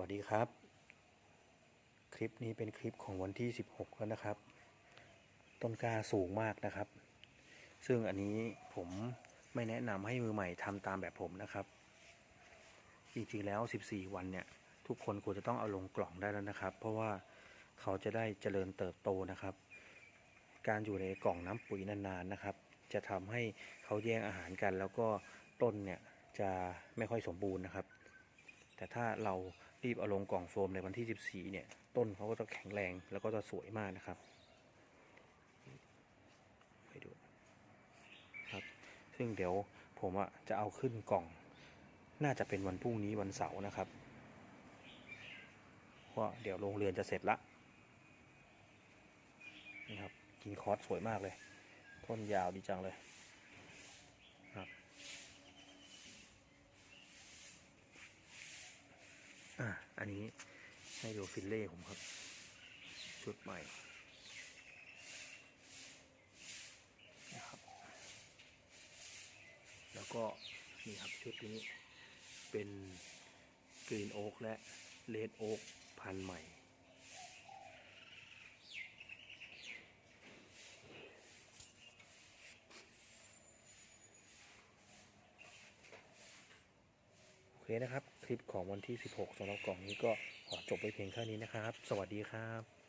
วัสดีครับ คลิปนี้เป็นคลิปของวันที่ 16 แล้วนะครับ ต้นกล้าสูงมากนะครับ ซึ่งอันนี้ผมไม่แนะนำให้มือใหม่ทำตามแบบผมนะครับ จริงๆแล้ว 14 วันเนี่ย ทุกคนควรจะต้องเอาลงกล่องได้แล้วนะครับ เพราะว่าเขาจะได้เจริญเติบโตนะครับ การอยู่ในกล่องน้ำปุ๋ยนานๆนะครับ จะทำให้เขาแย่งอาหารกัน แล้วก็ต้นเนี่ยจะไม่ค่อยสมบูรณ์นะครับ แต่ถ้าเรารีบเอาลงกล่องโฟมในวันที่ 14 เนี่ย ต้นเขาก็จะแข็งแรงแล้วก็จะสวยมากนะครับให้ดูครับ ซึ่งเดี๋ยวผมอะจะเอาขึ้นกล่อง น่าจะเป็นวันพรุ่งนี้วันเสาร์นะครับเพราะเดี๋ยวโรงเรือนจะเสร็จละนี่ครับกินคอร์สสวยมากเลย ต้นยาวดีจังเลยครับ อันนี้ให้ดูฟิลเล่ผมครับ ชุดใหม่นะครับ แล้วก็นี่ครับชุดนี้เป็นกรีนโอ๊กและเลดโอ๊กพันธุ์ใหม่ เคนะครับ คลิปของวันที่ 16สำหรับกล่องนี้ก็ขอจบไปเพียงเท่านี้นะครับ สวัสดีครับ